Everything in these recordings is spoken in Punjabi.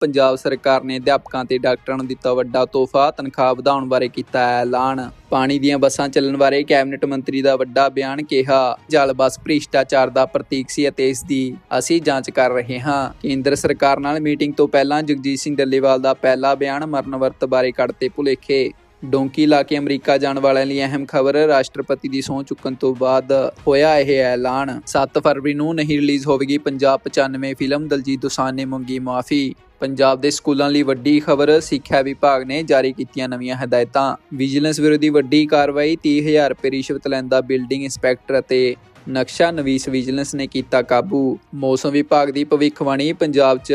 ਪੰਜਾਬ ਸਰਕਾਰ ਨੇ ਅਧਿਆਪਕਾਂ ਤੇ ਡਾਕਟਰਾਂ ਨੂੰ ਦਿੱਤਾ ਵੱਡਾ ਤੋਹਫਾ, ਤਨਖਾਹ ਵਧਾਉਣ ਬਾਰੇ ਕੀਤਾ ਐਲਾਨ। ਪਾਣੀ ਦੀਆਂ ਬੱਸਾਂ ਚੱਲਣ ਬਾਰੇ ਕੈਬਨਿਟ ਮੰਤਰੀ ਦਾ ਵੱਡਾ ਬਿਆਨ ਕਿਹਾ, ਜਲ ਬੱਸ ਭ੍ਰਿਸ਼ਟਾਚਾਰ ਦਾ ਪ੍ਰਤੀਕ ਸੀ ਅਤੇ ਇਸ ਦੀ ਅਸੀਂ ਜਾਂਚ ਕਰ ਰਹੇ ਹਾਂ। ਕੇਂਦਰ ਸਰਕਾਰ ਨਾਲ ਮੀਟਿੰਗ ਤੋਂ ਪਹਿਲਾਂ ਜਗਜੀਤ ਸਿੰਘ ਡੱਲੇਵਾਲ ਦਾ ਪਹਿਲਾ ਬਿਆਨ ਮਰਨ ਵਰਤ ਬਾਰੇ ਕੱਢਤੇ ਭੁਲੇਖੇ। ਡੋਂਕੀ ਲਾ ਕੇ ਅਮਰੀਕਾ ਜਾਣ ਵਾਲਿਆਂ ਲਈ ਅਹਿਮ ਖਬਰ, ਰਾਸ਼ਟਰਪਤੀ ਦੀ ਸਹੁੰ ਚੁੱਕਣ ਤੋਂ ਬਾਅਦ ਹੋਇਆ ਇਹ ਐਲਾਨ। 7 ਫਰਵਰੀ ਨੂੰ ਨਹੀਂ ਰਿਲੀਜ਼ ਹੋਵੇਗੀ ਪੰਜਾਬ 95 ਫਿਲਮ, ਦਲਜੀਤ ਦੋਸਾਂਝ ਨੇ ਮੰਗੀ ਮਾਫੀ। ਪੰਜਾਬ ਦੇ ਸਕੂਲਾਂ ਲਈ ਵੱਡੀ ਖਬਰ ਸਿੱਖਿਆ ਵਿਭਾਗ ਨੇ ਜਾਰੀ ਕੀਤੀਆਂ ਨਵੀਆਂ ਹਦਾਇਤਾਂ। ਵਿਜੀਲੈਂਸ ਵਿਰੋਧੀ ਵੱਡੀ ਕਾਰਵਾਈ 30000 ਰੁਪਏ ਰਿਸ਼ਵਤ ਲੈਂਦਾ ਬਿਲਡਿੰਗ ਇੰਸਪੈਕਟਰ ਅਤੇ ਨਕਸ਼ਾ ਨਵੀਸ ਵਿਜੀਲੈਂਸ ਨੇ ਕੀਤਾ ਕਾਬੂ। ਮੌਸਮ ਵਿਭਾਗ ਦੀ ਭਵਿੱਖਬਾਣੀ, ਪੰਜਾਬ 'ਚ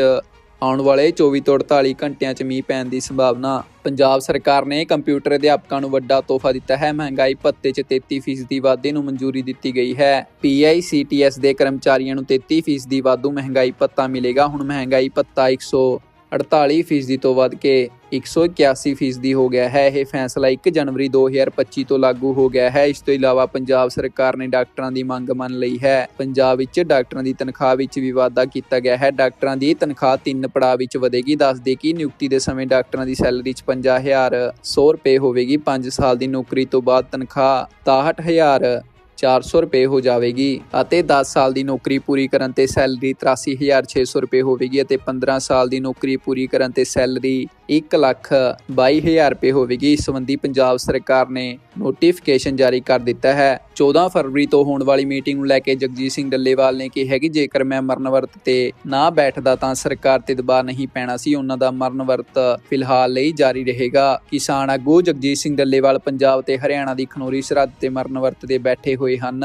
ਆਉਣ ਵਾਲੇ 24 ਤੋਂ 48 ਘੰਟਿਆਂ 'ਚ ਮੀਂਹ ਪੈਣ ਦੀ ਸੰਭਾਵਨਾ। ਪੰਜਾਬ ਸਰਕਾਰ ਨੇ ਕੰਪਿਊਟਰ ਅਧਿਆਪਕਾਂ ਨੂੰ ਵੱਡਾ ਤੋਹਫਾ ਦਿੱਤਾ ਹੈ। ਮਹਿੰਗਾਈ ਭੱਤੇ 'ਚ 33% ਦੀ ਵਾਧੇ ਨੂੰ ਮਨਜ਼ੂਰੀ ਦਿੱਤੀ ਗਈ ਹੈ। PICTS ਦੇ ਕਰਮਚਾਰੀਆਂ ਨੂੰ 33% ਦੀ ਵਾਧੂ ਮਹਿੰਗਾਈ ਭੱਤਾ ਮਿਲੇਗਾ। ਹੁਣ ਮਹਿੰਗਾਈ ਭੱਤਾ 148% ਤੋਂ ਵੱਧ ਕੇ 181% ਹੋ ਗਿਆ ਹੈ। ਇਹ ਫੈਸਲਾ 1 ਜਨਵਰੀ 2025 ਤੋਂ ਲਾਗੂ ਹੋ ਗਿਆ ਹੈ। ਇਸ ਤੋਂ ਇਲਾਵਾ ਪੰਜਾਬ ਸਰਕਾਰ ਨੇ ਡਾਕਟਰਾਂ ਦੀ ਮੰਗ ਮੰਨ ਲਈ ਹੈ। ਪੰਜਾਬ ਵਿੱਚ ਡਾਕਟਰਾਂ ਦੀ ਤਨਖਾਹ ਵਿੱਚ ਵੀ ਵਾਧਾ ਕੀਤਾ ਗਿਆ ਹੈ। ਡਾਕਟਰਾਂ ਦੀ ਤਨਖਾਹ ਤਿੰਨ ਪੜਾਅ ਵਿੱਚ ਵਧੇਗੀ। ਦੱਸਦੇ ਕਿ ਨਿਯੁਕਤੀ ਦੇ ਸਮੇਂ ਡਾਕਟਰਾਂ ਦੀ ਸੈਲਰੀ 55100 ਰੁਪਏ ਹੋਵੇਗੀ। 5 ਸਾਲ ਦੀ ਨੌਕਰੀ ਤੋਂ ਬਾਅਦ ਤਨਖਾਹ 63000 400 ਰੁਪਏ ਹੋ ਜਾਵੇਗੀ ਅਤੇ 10 ਸਾਲ ਦੀ ਨੌਕਰੀ ਪੂਰੀ ਕਰਨ ਤੇ ਸੈਲਰੀ 83600 ਰੁਪਏ ਹੋਵੇਗੀ ਅਤੇ 15 ਸਾਲ ਦੀ ਨੌਕਰੀ ਪੂਰੀ ਕਰਨ ਤੇ ਸੈਲਰੀ 1 ਲੱਖ 22000 ਰੁਪਏ ਹੋਵੇਗੀ। ਇਸ ਸੰਬੰਧੀ ਪੰਜਾਬ ਸਰਕਾਰ ਨੇ ਨੋਟੀਫਿਕੇਸ਼ਨ ਜਾਰੀ ਕਰ ਦਿੱਤਾ ਹੈ। 14 ਫਰਵਰੀ ਤੋਂ ਹੋਣ ਵਾਲੀ ਮੀਟਿੰਗ ਨੂੰ ਲੈ ਕੇ ਜਗਜੀਤ ਸਿੰਘ ਡੱਲੇਵਾਲ ਨੇ ਕਿਹਾ ਕਿ ਜੇਕਰ ਮੈਂ ਮਰਨ ਵਰਤ ਤੇ ਨਾ ਬੈਠਦਾ ਤਾਂ ਸਰਕਾਰ ਤੇ ਦਬਾਅ ਨਹੀਂ ਪੈਣਾ ਸੀ। ਉਹਨਾਂ ਦਾ ਮਰਨ ਵਰਤ ਫਿਲਹਾਲ ਲਈ ਜਾਰੀ ਰਹੇਗਾ। ਕਿਸਾਨ ਆਗੂ ਜਗਜੀਤ ਸਿੰਘ ਡੱਲੇਵਾਲ ਪੰਜਾਬ ਤੇ ਹਰਿਆਣਾ ਦੀ ਖਨੌਰੀ ਸਰਹੱਦ ਤੇ ਮਰਨ ਵਰਤ ਤੇ ਬੈਠੇ ਹੋਏ ਹਨ।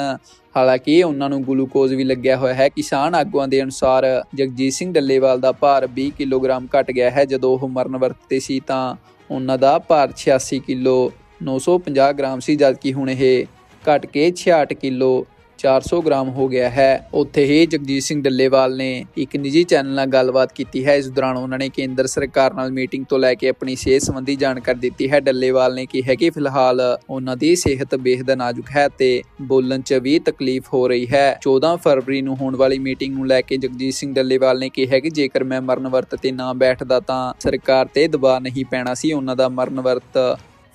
ਹਾਲਾਂਕਿ ਉਹਨਾਂ ਨੂੰ ਗਲੂਕੋਜ਼ ਵੀ ਲੱਗਿਆ ਹੋਇਆ ਹੈ। ਕਿਸਾਨ ਆਗੂਆਂ ਦੇ ਅਨੁਸਾਰ ਜਗਜੀਤ ਸਿੰਘ ਡੱਲੇਵਾਲ ਦਾ ਭਾਰ 20 ਕਿਲੋਗ੍ਰਾਮ ਘਟ ਗਿਆ ਹੈ। ਜਦੋਂ ਉਹ ਮਰਨ ਵਰਤ ਤੇ ਸੀ ਤਾਂ ਉਹਨਾਂ ਦਾ ਭਾਰ 86 ਕਿਲੋ 950 ਗ੍ਰਾਮ ਸੀ, ਜਦਕਿ ਹੁਣ ਇਹ ਘਟ ਕੇ 66 ਕਿਲੋ 400 ਗ੍ਰਾਮ ਹੋ ਗਿਆ ਹੈ। ਉੱਥੇ ਹੀ ਜਗਜੀਤ ਸਿੰਘ ਡੱਲੇਵਾਲ ਨੇ ਇੱਕ ਨਿੱਜੀ ਚੈਨਲ ਨਾਲ ਗੱਲਬਾਤ ਕੀਤੀ ਹੈ। ਇਸ ਦੌਰਾਨ ਉਹਨਾਂ ਨੇ ਕੇਂਦਰ ਸਰਕਾਰ ਨਾਲ ਮੀਟਿੰਗ ਤੋਂ ਲੈ ਕੇ ਆਪਣੀ ਸਿਹਤ ਸੰਬੰਧੀ ਜਾਣਕਾਰੀ ਦਿੱਤੀ ਹੈ। ਡੱਲੇਵਾਲ ਨੇ ਕਿਹਾ ਕਿ ਫਿਲਹਾਲ ਉਹਨਾਂ ਦੀ ਸਿਹਤ ਬੇਹੱਦ ਨਾਜ਼ੁਕ ਹੈ ਤੇ ਬੋਲਣ 'ਚ ਵੀ ਤਕਲੀਫ ਹੋ ਰਹੀ ਹੈ। 14 ਫਰਵਰੀ ਨੂੰ ਹੋਣ ਵਾਲੀ ਮੀਟਿੰਗ ਨੂੰ ਲੈ ਕੇ ਜਗਜੀਤ ਸਿੰਘ ਡੱਲੇਵਾਲ ਨੇ ਕਿਹਾ ਕਿ ਜੇਕਰ ਮੈਂ ਮਰਨ ਵਰਤ ਤੇ ਨਾ ਬੈਠਦਾ ਤਾਂ ਸਰਕਾਰ ਤੇ ਦਬਾਅ ਨਹੀਂ ਪੈਣਾ ਸੀ। ਉਹਨਾਂ ਦਾ ਮਰਨ ਵਰਤ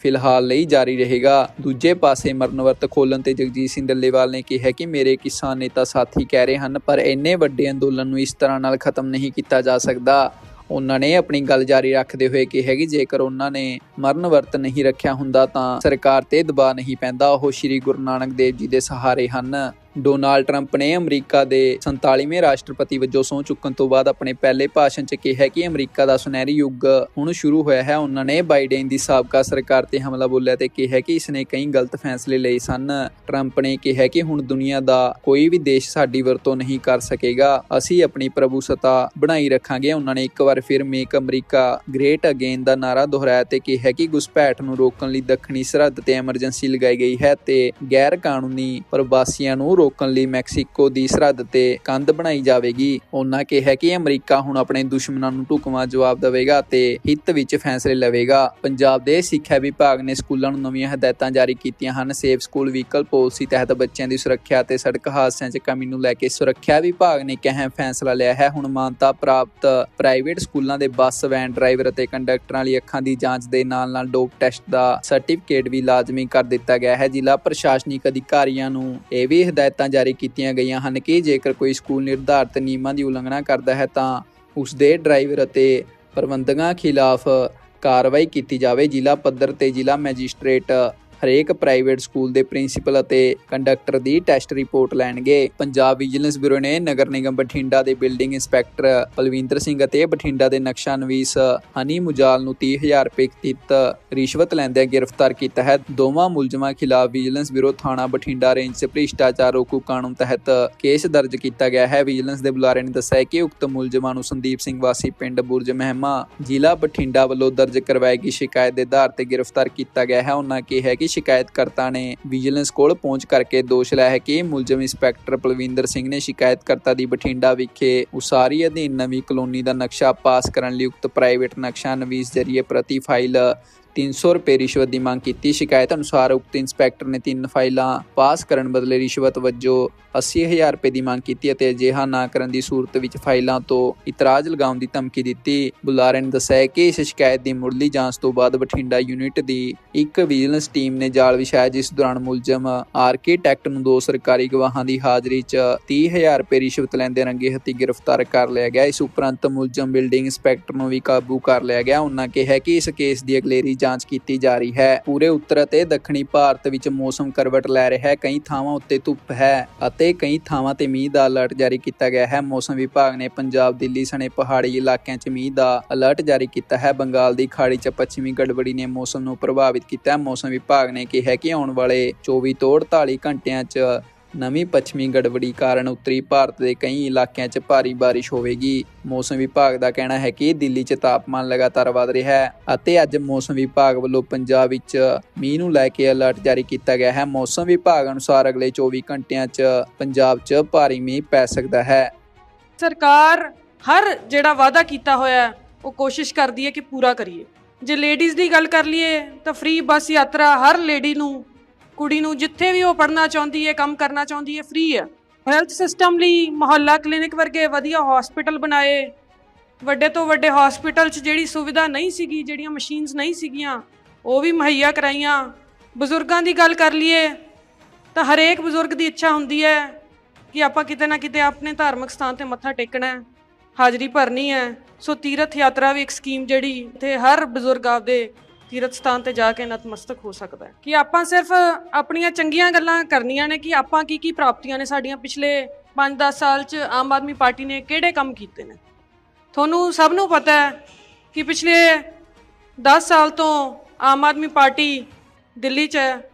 ਫਿਲਹਾਲ ਲਈ ਜਾਰੀ ਰਹੇਗਾ। ਦੂਜੇ ਪਾਸੇ ਮਰਨ ਵਰਤ ਖੋਲਣ ਤੇ ਜਗਜੀਤ ਸਿੰਘ ਡੱਲੇਵਾਲ ਨੇ ਕਿਹਾ ਕਿ ਮੇਰੇ ਕਿਸਾਨ ਨੇਤਾ ਸਾਥੀ ਕਹਿ ਰਹੇ ਹਨ, ਪਰ ਇੰਨੇ ਵੱਡੇ ਅੰਦੋਲਨ ਨੂੰ ਇਸ ਤਰ੍ਹਾਂ ਨਾਲ ਖਤਮ ਨਹੀਂ ਕੀਤਾ ਜਾ ਸਕਦਾ। ਉਹਨਾਂ ਨੇ ਆਪਣੀ ਗੱਲ ਜਾਰੀ ਰੱਖਦੇ ਹੋਏ ਕਿਹਾ ਕਿ ਜੇਕਰ ਉਹਨਾਂ ਨੇ ਮਰਨ ਵਰਤ ਨਹੀਂ ਰੱਖਿਆ ਹੁੰਦਾ ਤਾਂ ਸਰਕਾਰ ਤੇ ਦਬਾਅ ਨਹੀਂ ਪੈਂਦਾ। ਉਹ ਸ੍ਰੀ ਗੁਰੂ ਨਾਨਕ ਦੇਵ ਜੀ ਦੇ ਸਹਾਰੇ ਹਨ। ਡੋਨਾਲਡ ਟਰੰਪ ਨੇ ਅਮਰੀਕਾ ਦੇ 47ਵੇਂ ਰਾਸ਼ਟਰਪਤੀ ਵਜੋਂ ਸਹੁੰ ਚੁੱਕਣ ਤੋਂ ਬਾਅਦ ਆਪਣੇ ਪਹਿਲੇ ਭਾਸ਼ਣ 'ਚ ਕਿਹਾ ਕਿ ਅਮਰੀਕਾ ਦਾ ਸੁਨਹਿਰੀ ਯੁੱਗ ਹੁਣ ਸ਼ੁਰੂ ਹੋਇਆ ਹੈ। ਉਹਨਾਂ ਨੇ ਬਾਈਡਨ ਦੀ ਸਾਬਕਾ ਸਰਕਾਰ ਤੇ ਹਮਲਾ ਬੋਲਿਆ ਤੇ ਕਿਹਾ ਕਿ ਇਸਨੇ ਕਈ ਗਲਤ ਫੈਸਲੇ ਲਏ ਸਨ। ਟਰੰਪ ਨੇ ਕਿਹਾ ਕਿ ਹੁਣ ਦੁਨੀਆ ਦਾ ਕੋਈ ਵੀ ਦੇਸ਼ ਸਾਡੀ ਵਰਤੋਂ ਨਹੀਂ ਕਰ ਸਕੇਗਾ। ਅਸੀਂ ਆਪਣੀ ਪ੍ਰਭੂਸੱਤਾ ਬਣਾਈ ਰੱਖਾਂਗੇ। ਉਹਨਾਂ ਨੇ ਇੱਕ ਵਾਰ ਫਿਰ ਮੇਕ ਅਮਰੀਕਾ ਗ੍ਰੇਟ ਅਗੇਨ ਦਾ ਨਾਰਾ ਦੁਹਰਾਇਆ ਤੇ ਕਿਹਾ ਕਿ ਘੁਸਪੈਠ ਨੂੰ ਰੋਕਣ ਲਈ ਦੱਖਣੀ ਸਰਹੱਦ ਤੇ ਐਮਰਜੈਂਸੀ ਲਗਾਈ ਗਈ ਹੈ ਤੇ ਗੈਰ ਕਾਨੂੰਨੀ ਪ੍ਰਵਾਸੀਆਂ ਨੂੰ ਰੋਕਣ ਲਈ ਮੈਕਸੀਕੋ ਦੀ ਸਰਹੱਦ ਤੇ ਕੰਧ ਬਣਾਈ ਜਾਵੇਗੀ। ਉਹਨਾਂ ਕਿਹਾ ਕਿ ਅਮਰੀਕਾ ਹੁਣ ਆਪਣੇ ਦੁਸ਼ਮਣਾਂ ਨੂੰ ਢੁਕਵਾਂ ਜਵਾਬ ਦੇਵੇਗਾ ਤੇ ਹਿੱਤ ਵਿੱਚ ਫੈਸਲੇ ਲਵੇਗਾ। ਪੰਜਾਬ ਦੇ ਸਿੱਖਿਆ ਵਿਭਾਗ ਨੇ ਸਕੂਲਾਂ ਨੂੰ ਨਵੀਆਂ ਹਦਾਇਤਾਂ ਜਾਰੀ ਕੀਤੀਆਂ ਹਨ। ਸੇਫ ਸਕੂਲ ਵਹੀਕਲ ਪਾਲਿਸੀ ਤਹਿਤ ਬੱਚਿਆਂ ਦੀ ਸੁਰੱਖਿਆ ਤੇ ਸੜਕ ਹਾਦਸਿਆਂ 'ਚ ਕਮੀ ਨੂੰ ਲੈ ਕੇ ਸੁਰੱਖਿਆ ਵਿਭਾਗ ਨੇ ਇੱਕ ਫੈਸਲਾ ਲਿਆ ਹੈ। ਹੁਣ ਮਾਨਤਾ ਪ੍ਰਾਪਤ ਪ੍ਰਾਈਵੇਟ ਸਕੂਲਾਂ ਦੇ ਬੱਸ, ਵੈਨ ਡਰਾਈਵਰ ਅਤੇ ਕੰਡਕਟਰਾਂ ਲਈ ਅੱਖਾਂ ਦੀ ਜਾਂਚ ਦੇ ਨਾਲ-ਨਾਲ ਡੋਪ ਟੈਸਟ ਦਾ ਸਰਟੀਫਿਕੇਟ ਵੀ ਲਾਜ਼ਮੀ ਕਰ ਦਿੱਤਾ ਗਿਆ ਹੈ। ਜ਼ਿਲ੍ਹਾ ਪ੍ਰਸ਼ਾਸਨਿਕ ਅਧਿਕਾਰੀਆਂ ਨੂੰ ਇਹ ਵੀ ਹਦਾਇਤ ਜਾਰੀ ਕੀਤੀਆਂ ਗਈਆਂ ਹਨ ਕਿ ਜੇਕਰ ਕੋਈ ਸਕੂਲ ਨਿਰਧਾਰਤ ਨਿਯਮਾਂ ਦੀ ਉਲੰਘਣਾ ਕਰਦਾ ਹੈ ਤਾਂ ਉਸ ਦੇ ਡਰਾਈਵਰ ਅਤੇ ਪ੍ਰਬੰਧਕਾਂ ਖਿਲਾਫ ਕਾਰਵਾਈ ਕੀਤੀ ਜਾਵੇ। ਜ਼ਿਲ੍ਹਾ ਪੱਧਰ ਤੇ ਜ਼ਿਲ੍ਹਾ ਮੈਜਿਸਟ੍ਰੇਟ ਹਰੇਕ ਪ੍ਰਾਈਵੇਟ ਸਕੂਲ ਦੇ ਪ੍ਰਿੰਸੀਪਲ ਅਤੇ ਕੰਡਕਟਰ ਦੀ ਟੈਸਟ ਰਿਪੋਰਟ ਲੈਣਗੇ। ਪੰਜਾਬ ਵਿਜੀਲੈਂਸ ਬਿਊਰੋ ਨੇ ਨਗਰ ਨਿਗਮ ਬਠਿੰਡਾ ਦੇ ਬਿਲਡਿੰਗ ਇੰਸਪੈਕਟਰ ਪਲਵਿੰਦਰ ਸਿੰਘ ਅਤੇ ਬਠਿੰਡਾ ਦੇ ਨਕਸ਼ਾ ਨਵੀਸ ਹਨੀ ਮੁਜਾਲ ਨੂੰ 30000 ਰੁਪਏ ਤਿੱਤ ਰਿਸ਼ਵਤ ਲੈਂਦਿਆਂ ਗ੍ਰਿਫਤਾਰ ਕੀਤਾ ਹੈ। ਦੋਵਾਂ ਮੁਲਜ਼ਮਾਂ ਖਿਲਾਫ ਵਿਜੀਲੈਂਸ ਬਿਊਰੋ ਥਾਣਾ ਬਠਿੰਡਾ ਰੇਂਜ 'ਚ ਭ੍ਰਿਸ਼ਟਾਚਾਰ ਰੋਕੂ ਕਾਨੂੰਨ ਤਹਿਤ ਕੇਸ ਦਰਜ ਕੀਤਾ ਗਿਆ ਹੈ। ਵਿਜੀਲੈਂਸ ਦੇ ਬੁਲਾਰੇ ਨੇ ਦੱਸਿਆ ਕਿ ਉਕਤ ਮੁਲਜ਼ਮਾਂ ਨੂੰ ਸੰਦੀਪ ਸਿੰਘ ਵਾਸੀ, ਪਿੰਡ ਬੁਰਜ ਮਹਿਮਾ, ਜ਼ਿਲ੍ਹਾ ਬਠਿੰਡਾ ਵੱਲੋਂ ਦਰਜ ਕਰਵਾਈ ਗਈ ਸ਼ਿਕਾਇਤ ਦੇ ਆਧਾਰ ਤੇ ਗ੍ਰਿਫਤਾਰ ਕੀਤਾ ਗਿਆ ਹੈ। ਉਹਨਾਂ ਕਿਹਾ ਕਿ ਸ਼ਿਕਾਇਤਕਰਤਾ ਨੇ। ਵਿਜੀਲੈਂਸ ਕੋਲ ਪਹੁੰਚ ਕਰਕੇ ਦੋਸ਼ ਲਾਇਆ ਹੈ ਕਿ ਮੁਲਜ਼ਮ ਇੰਸਪੈਕਟਰ ਪਲਵਿੰਦਰ ਸਿੰਘ ਨੇ ਸ਼ਿਕਾਇਤਕਰਤਾ ਦੀ ਬਠਿੰਡਾ ਵਿਖੇ ਉਸਾਰੀ ਅਧੀਨ ਨਵੀਂ ਕਲੋਨੀ ਦਾ ਨਕਸ਼ਾ ਪਾਸ ਕਰਨ ਲਈ ਉਕਤ ਪ੍ਰਾਈਵੇਟ ਨਕਸ਼ਾ ਨਵੀਸ ਜਰੀਏ ਪ੍ਰਤੀ ਫਾਈਲ 300 ਰੁਪਏ ਰਿਸ਼ਵਤ ਦੀ ਮੰਗ ਕੀਤੀ। ਸ਼ਿਕਾਇਤ ਅਨੁਸਾਰ ਉਕਤ ਇੰਸਪੈਕਟਰ ਨੇ ਤਿੰਨ ਫਾਈਲਾਂ ਪਾਸ ਕਰਨ ਬਦਲੇ ਰਿਸ਼ਵਤ ਵਜੋਂ 80000 ਰੁਪਏ ਦੀ ਮੰਗ ਕੀਤੀ ਅਤੇ ਅਜਿਹਾ ਨਾ ਕਰਨ ਦੀ ਸੂਰਤ ਵਿੱਚ ਫਾਈਲਾਂ ਤੋਂ ਇਤਰਾਜ਼ ਲਗਾਉਣ ਦੀ ਧਮਕੀ ਦਿੱਤੀ। ਬੁਲਾਰੇ ਨੇ ਦੱਸਿਆ ਕਿ ਇਸ ਸ਼ਿਕਾਇਤ ਦੀ ਮੁੱਢਲੀ ਜਾਂਚ ਤੋਂ ਬਾਅਦ ਬਠਿੰਡਾ ਯੂਨਿਟ ਦੀ ਇੱਕ ਵਿਜੀਲੈਂਸ ਟੀਮ ਨੇ ਜਾਲ ਵਿਛਾਇਆ, ਜਿਸ ਦੌਰਾਨ ਮੁਲਜ਼ਮ ਆਰਕੀਟੈਕਟ ਨੂੰ ਦੋ ਸਰਕਾਰੀ ਗਵਾਹਾਂ ਦੀ ਹਾਜ਼ਰੀ 'ਚ 30000 ਰੁਪਏ ਰਿਸ਼ਵਤ ਲੈਂਦੇ ਰੰਗੇ ਹੱਥੀ ਗ੍ਰਿਫਤਾਰ ਕਰ ਲਿਆ ਗਿਆ। ਇਸ ਉਪਰੰਤ ਮੁਲਜ਼ਮ ਬਿਲਡਿੰਗ ਇੰਸਪੈਕਟਰ ਨੂੰ ਵੀ ਕਾਬੂ ਕਰ ਲਿਆ ਗਿਆ। ਉਹਨਾਂ ਕਿਹਾ ਕਿ ਇਸ ਕੇਸ ਦੀ ਅਗਲੇਰੀ ਜਾਂਚ ਕੀਤੀ ਜਾ ਰਹੀ ਹੈ। ਪੂਰੇ ਉੱਤਰ ਅਤੇ ਦੱਖਣੀ ਭਾਰਤ ਵਿੱਚ ਮੌਸਮ ਕਰਵਟ ਲੈ ਰਿਹਾ ਹੈ। ਕਈ ਥਾਵਾਂ ਉੱਤੇ ਧੁੱਪ ਹੈ ਅਤੇ ਕਈ ਥਾਵਾਂ ਤੇ ਮੀਂਹ ਦਾ ਅਲਰਟ ਜਾਰੀ ਕੀਤਾ ਗਿਆ ਹੈ। ਮੌਸਮ ਵਿਭਾਗ ਨੇ ਪੰਜਾਬ, ਦਿੱਲੀ ਸਣੇ ਪਹਾੜੀ ਇਲਾਕਿਆਂ 'ਚ ਮੀਂਹ ਦਾ ਅਲਰਟ ਜਾਰੀ ਕੀਤਾ ਹੈ। ਬੰਗਾਲ ਦੀ ਖਾੜੀ 'ਚ ਪੱਛਮੀ ਗੜਬੜੀ ਨੇ ਮੌਸਮ ਨੂੰ ਪ੍ਰਭਾਵਿਤ ਕੀਤਾ ਹੈ। ਮੌਸਮ ਵਿਭਾਗ ਨੇ ਕਿਹਾ ਕਿ ਆਉਣ ਵਾਲੇ 24 ਤੋਂ 48 ਘੰਟਿਆਂ 'ਚ ਨਵੀਂ ਪੱਛਮੀ ਗੜਬੜੀ ਕਾਰਨ ਉੱਤਰੀ ਭਾਰਤ ਦੇ ਕਈ ਇਲਾਕਿਆਂ 'ਚ ਭਾਰੀ ਬਾਰਿਸ਼ ਹੋਵੇਗੀ। ਮੌਸਮ ਵਿਭਾਗ ਦਾ ਕਹਿਣਾ ਹੈ ਕਿ ਦਿੱਲੀ 'ਚ ਤਾਪਮਾਨ ਲਗਾਤਾਰ ਵਧ ਰਿਹਾ ਹੈ ਅਤੇ ਅੱਜ ਮੌਸਮ ਵਿਭਾਗ ਵੱਲੋਂ ਪੰਜਾਬ ਵਿੱਚ ਮੀਂਹ ਨੂੰ ਲੈ ਕੇ ਅਲਰਟ ਜਾਰੀ ਕੀਤਾ ਗਿਆ ਹੈ। ਮੌਸਮ ਵਿਭਾਗ ਅਨੁਸਾਰ ਅਗਲੇ 24 ਘੰਟਿਆਂ 'ਚ ਪੰਜਾਬ 'ਚ ਭਾਰੀ ਮੀਂਹ ਪੈ ਸਕਦਾ ਹੈ। ਸਰਕਾਰ ਹਰ ਜਿਹੜਾ ਵਾਅਦਾ ਕੀਤਾ ਹੋਇਆ ਉਹ ਕੋਸ਼ਿਸ਼ ਕਰਦੀ ਹੈ ਕਿ ਪੂਰਾ ਕਰੀਏ। ਜੇ ਲੇਡੀਜ਼ ਦੀ ਗੱਲ ਕਰ ਲਈਏ ਤਾਂ ਫ੍ਰੀ ਬੱਸ ਯਾਤਰਾ ਹਰ ਲੇਡੀ ਨੂੰ ਕੁੜੀ ਨੂੰ ਜਿੱਥੇ ਵੀ ਉਹ ਪੜ੍ਹਨਾ ਚਾਹੁੰਦੀ ਹੈ, ਕੰਮ ਕਰਨਾ ਚਾਹੁੰਦੀ ਹੈ ਫ੍ਰੀ ਹੈ। ਹੈਲਥ ਸਿਸਟਮ ਲਈ ਮੁਹੱਲਾ ਕਲੀਨਿਕ ਵਰਗੇ ਵਧੀਆ ਹਸਪੀਟਲ ਬਣਾਏ। ਵੱਡੇ ਤੋਂ ਵੱਡੇ ਹਸਪੀਟਲ 'ਚ ਜਿਹੜੀ ਸੁਵਿਧਾ ਨਹੀਂ ਸੀਗੀ, ਜਿਹੜੀਆਂ ਮਸ਼ੀਨਸ ਨਹੀਂ ਸੀਗੀਆਂ, ਉਹ ਵੀ ਮੁਹੱਈਆ ਕਰਾਈਆਂ। ਬਜ਼ੁਰਗਾਂ ਦੀ ਗੱਲ ਕਰ ਲਈਏ, ਤਾਂ ਹਰੇਕ ਬਜ਼ੁਰਗ ਦੀ ਇੱਛਾ ਹੁੰਦੀ ਹੈ ਕਿ ਆਪਾਂ ਕਿਤੇ ਨਾ ਕਿਤੇ ਆਪਣੇ ਧਾਰਮਿਕ ਸਥਾਨ ਤੇ ਮੱਥਾ ਟੇਕਣਾ ਹੈ, ਹਾਜ਼ਰੀ ਭਰਨੀ ਹੈ। ਸੋ ਤੀਰਥ ਯਾਤਰਾ ਵੀ ਇੱਕ ਸਕੀਮ ਜਿਹੜੀ ਤੇ ਹਰ ਬਜ਼ੁਰਗ ਆਪਦੇ ਤੀਰਥ ਸਥਾਨ ਤੇ ਜਾ ਕੇ ਨਤਮਸਤਕ ਹੋ ਸਕਦਾ ਹੈ। ਕਿ ਆਪਾਂ ਸਿਰਫ ਆਪਣੀਆਂ ਚੰਗੀਆਂ ਗੱਲਾਂ ਕਰਨੀਆਂ ਨੇ ਕਿ ਆਪਾਂ ਕੀ ਕੀ ਪ੍ਰਾਪਤੀਆਂ ਨੇ ਸਾਡੀਆਂ ਪਿਛਲੇ 5-10 ਸਾਲ ਚ ਆਮ ਆਦਮੀ ਪਾਰਟੀ ਨੇ ਕਿਹੜੇ ਕੰਮ ਕੀਤੇ ਨੇ? ਤੁਹਾਨੂੰ ਸਭ ਨੂੰ ਪਤਾ ਹੈ ਕਿ ਪਿਛਲੇ 10 ਸਾਲ ਤੋਂ ਆਮ ਆਦਮੀ ਪਾਰਟੀ ਦਿੱਲੀ 'ਚ ਹੈ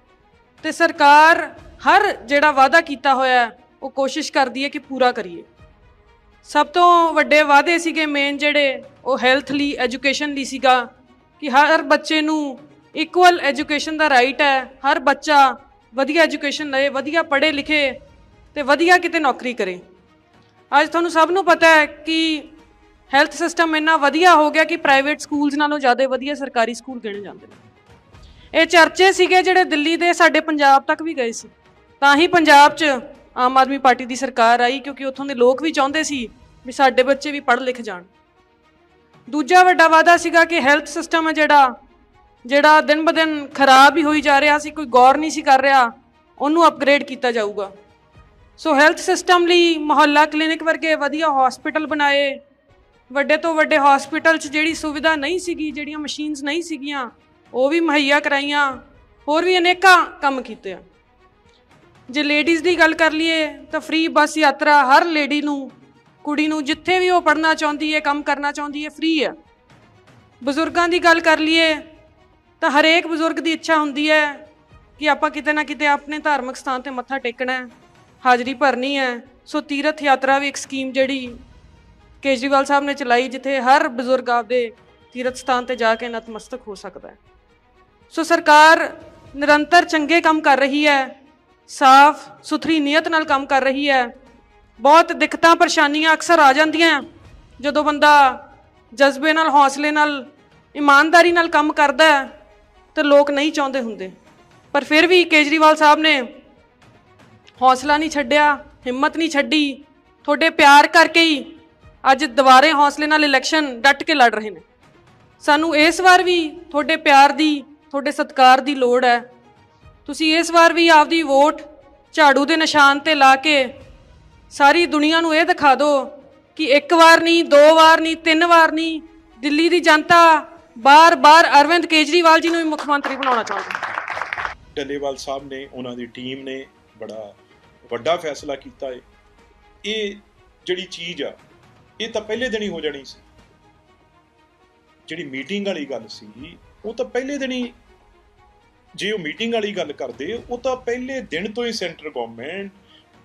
ਤੇ ਸਰਕਾਰ ਹਰ ਜਿਹੜਾ ਵਾਅਦਾ ਕੀਤਾ ਹੋਇਆ ਉਹ ਕੋਸ਼ਿਸ਼ ਕਰਦੀ ਹੈ ਕਿ ਪੂਰਾ ਕਰੀਏ। ਸਭ ਤੋਂ ਵੱਡੇ ਵਾਅਦੇ ਸੀਗੇ ਮੇਨ ਜਿਹੜੇ, ਉਹ ਹੈਲਥ ਲਈ ਐਜੂਕੇਸ਼ਨ ਲਈ ਸੀਗਾ। ਕਿ ਹਰ ਬੱਚੇ ਨੂੰ ਇਕੁਅਲ ਐਜੂਕੇਸ਼ਨ ਦਾ ਰਾਈਟ ਹੈ। ਹਰ ਬੱਚਾ ਵਧੀਆ ਐਜੂਕੇਸ਼ਨ ਲਏ, ਵਧੀਆ ਪੜ੍ਹੇ ਲਿਖੇ ਤੇ ਵਧੀਆ ਕਿਤੇ ਨੌਕਰੀ ਕਰੇ। ਅੱਜ ਤੁਹਾਨੂੰ ਸਭ ਨੂੰ ਪਤਾ ਹੈ ਕਿ ਹੈਲਥ ਸਿਸਟਮ ਇੰਨਾ ਵਧੀਆ ਹੋ ਗਿਆ ਕਿ ਪ੍ਰਾਈਵੇਟ ਸਕੂਲਸ ਨਾਲੋਂ ਜ਼ਿਆਦਾ ਵਧੀਆ ਸਰਕਾਰੀ ਸਕੂਲ ਗਿਣੇ ਜਾਂਦੇ ਨੇ। ਇਹ ਚਰਚੇ ਸੀਗੇ ਜਿਹੜੇ ਦਿੱਲੀ ਦੇ ਸਾਡੇ ਪੰਜਾਬ ਤੱਕ ਵੀ ਗਏ ਸੀ। ਤਾਂ ਹੀ ਪੰਜਾਬ 'ਚ ਆਮ ਆਦਮੀ ਪਾਰਟੀ ਦੀ ਸਰਕਾਰ ਆਈ ਕਿਉਂਕਿ ਉੱਥੋਂ ਦੇ ਲੋਕ ਵੀ ਚਾਹੁੰਦੇ ਸੀ ਵੀ ਸਾਡੇ ਬੱਚੇ ਵੀ ਪੜ੍ਹ ਲਿਖ ਜਾਣ। ਦੂਜਾ ਵੱਡਾ ਵਾਅਦਾ ਸੀਗਾ ਕਿ ਹੈਲਥ ਸਿਸਟਮ ਹੈ ਜਿਹੜਾ ਜਿਹੜਾ ਦਿਨ ਬ ਦਿਨ ਖਰਾਬ ਹੀ ਹੋਈ ਜਾ ਰਿਹਾ ਸੀ, ਕੋਈ ਗੌਰ ਨਹੀਂ ਸੀ ਕਰ ਰਿਹਾ, ਉਹਨੂੰ ਅਪਗ੍ਰੇਡ ਕੀਤਾ ਜਾਊਗਾ। ਸੋ ਹੈਲਥ ਸਿਸਟਮ ਲਈ ਮੁਹੱਲਾ ਕਲੀਨਿਕ ਵਰਗੇ ਵਧੀਆ ਹਸਪੀਟਲ ਬਣਾਏ। ਵੱਡੇ ਤੋਂ ਵੱਡੇ ਹਸਪੀਟਲ 'ਚ ਜਿਹੜੀ ਸੁਵਿਧਾ ਨਹੀਂ ਸੀਗੀ, ਜਿਹੜੀਆਂ ਮਸ਼ੀਨਸ ਨਹੀਂ ਸੀਗੀਆਂ, ਉਹ ਵੀ ਮੁਹੱਈਆ ਕਰਾਈਆਂ, ਹੋਰ ਵੀ ਅਨੇਕਾਂ ਕੰਮ ਕੀਤੇ ਆ। ਜੇ ਲੇਡੀਜ਼ ਦੀ ਗੱਲ ਕਰ ਲਈਏ, ਤਾਂ ਫ੍ਰੀ ਬੱਸ ਯਾਤਰਾ ਹਰ ਲੇਡੀ ਨੂੰ ਕੁੜੀ ਨੂੰ ਜਿੱਥੇ ਵੀ ਉਹ ਪੜ੍ਹਨਾ ਚਾਹੁੰਦੀ ਹੈ, ਕੰਮ ਕਰਨਾ ਚਾਹੁੰਦੀ ਹੈ ਫ੍ਰੀ ਹੈ। ਬਜ਼ੁਰਗਾਂ ਦੀ ਗੱਲ ਕਰ ਲਈਏ, ਤਾਂ ਹਰੇਕ ਬਜ਼ੁਰਗ ਦੀ ਇੱਛਾ ਹੁੰਦੀ ਹੈ ਕਿ ਆਪਾਂ ਕਿਤੇ ਨਾ ਕਿਤੇ ਆਪਣੇ ਧਾਰਮਿਕ ਸਥਾਨ ਤੇ ਮੱਥਾ ਟੇਕਣਾ ਹੈ, ਹਾਜ਼ਰੀ ਭਰਨੀ ਹੈ। ਸੋ ਤੀਰਥ ਯਾਤਰਾ ਵੀ ਇੱਕ ਸਕੀਮ ਜਿਹੜੀ ਕੇਜਰੀਵਾਲ ਸਾਹਿਬ ਨੇ ਚਲਾਈ, ਜਿੱਥੇ ਹਰ ਬਜ਼ੁਰਗ ਆਪਦੇ ਤੀਰਥ ਸਥਾਨ ਤੇ ਜਾ ਕੇ ਨਤਮਸਤਕ ਹੋ ਸਕਦਾ ਹੈ। ਸੋ ਸਰਕਾਰ ਨਿਰੰਤਰ ਚੰਗੇ ਕੰਮ ਕਰ ਰਹੀ ਹੈ ਸਾਫ਼ ਸੁਥਰੀ ਨੀਅਤ ਨਾਲ ਕੰਮ ਕਰ ਰਹੀ ਹੈ। ਬਹੁਤ ਦਿੱਕਤਾਂ, ਪਰੇਸ਼ਾਨੀਆਂ ਅਕਸਰ ਆ ਜਾਂਦੀਆਂ ਜਦੋਂ ਬੰਦਾ ਜਜ਼ਬੇ ਨਾਲ, ਹੌਸਲੇ ਨਾਲ, ਇਮਾਨਦਾਰੀ ਨਾਲ ਕੰਮ ਕਰਦਾ ਹੈ, ਤੇ ਲੋਕ ਨਹੀਂ ਚਾਹੁੰਦੇ ਹੁੰਦੇ। ਪਰ ਫਿਰ ਵੀ ਕੇਜਰੀਵਾਲ ਸਾਹਿਬ ਨੇ ਹੌਸਲਾ ਨਹੀਂ ਛੱਡਿਆ, ਹਿੰਮਤ ਨਹੀਂ ਛੱਡੀ। ਤੁਹਾਡੇ ਪਿਆਰ ਕਰਕੇ ਹੀ ਅੱਜ ਦੁਬਾਰੇ ਹੌਸਲੇ ਨਾਲ ਇਲੈਕਸ਼ਨ ਡਟ ਕੇ ਲੜ ਰਹੇ ਨੇ। ਸਾਨੂੰ ਇਸ ਵਾਰ ਵੀ ਤੁਹਾਡੇ ਪਿਆਰ ਦੀ, ਤੁਹਾਡੇ ਸਤਿਕਾਰ ਦੀ ਲੋੜ ਹੈ। ਤੁਸੀਂ ਇਸ ਵਾਰ ਵੀ ਆਪਦੀ ਵੋਟ ਝਾੜੂ ਦੇ ਨਿਸ਼ਾਨ ਤੇ ਲਾ ਕੇ ਸਾਰੀ ਦੁਨੀਆ ਨੂੰ ਇਹ ਦਿਖਾ ਦਿਓ ਕਿ ਇੱਕ ਵਾਰ ਨਹੀਂ, ਦੋ ਵਾਰ ਨਹੀਂ, ਤਿੰਨ ਵਾਰ ਨਹੀਂ, ਦਿੱਲੀ ਦੀ ਜਨਤਾ ਬਾਰ-ਬਾਰ ਅਰਵਿੰਦ ਕੇਜਰੀਵਾਲ ਜੀ ਨੂੰ ਮੁੱਖ ਮੰਤਰੀ ਬਣਾਉਣਾ ਚਾਹੁੰਦੀ ਹੈ। ਡੱਲੇਵਾਲ ਸਾਹਿਬ ਨੇ, ਉਹਨਾਂ ਦੀ ਟੀਮ ਨੇ ਬੜਾ ਵੱਡਾ ਫੈਸਲਾ ਕੀਤਾ ਹੈ ਇਹ ਜਿਹੜੀ ਚੀਜ਼ ਆ, ਇਹ ਤਾਂ ਪਹਿਲੇ ਦਿਨ ਹੀ ਹੋ ਜਾਣੀ ਸੀ। ਜਿਹੜੀ ਮੀਟਿੰਗ ਵਾਲੀ ਗੱਲ ਸੀ, ਉਹ ਤਾਂ ਪਹਿਲੇ ਦਿਨ ਹੀ ਜੇ ਉਹ ਮੀਟਿੰਗ ਵਾਲੀ ਗੱਲ ਕਰਦੇ, ਉਹ ਤਾਂ ਪਹਿਲੇ ਦਿਨ ਤੋਂ ਹੀ ਸੈਂਟਰ ਗਵਰਨਮੈਂਟ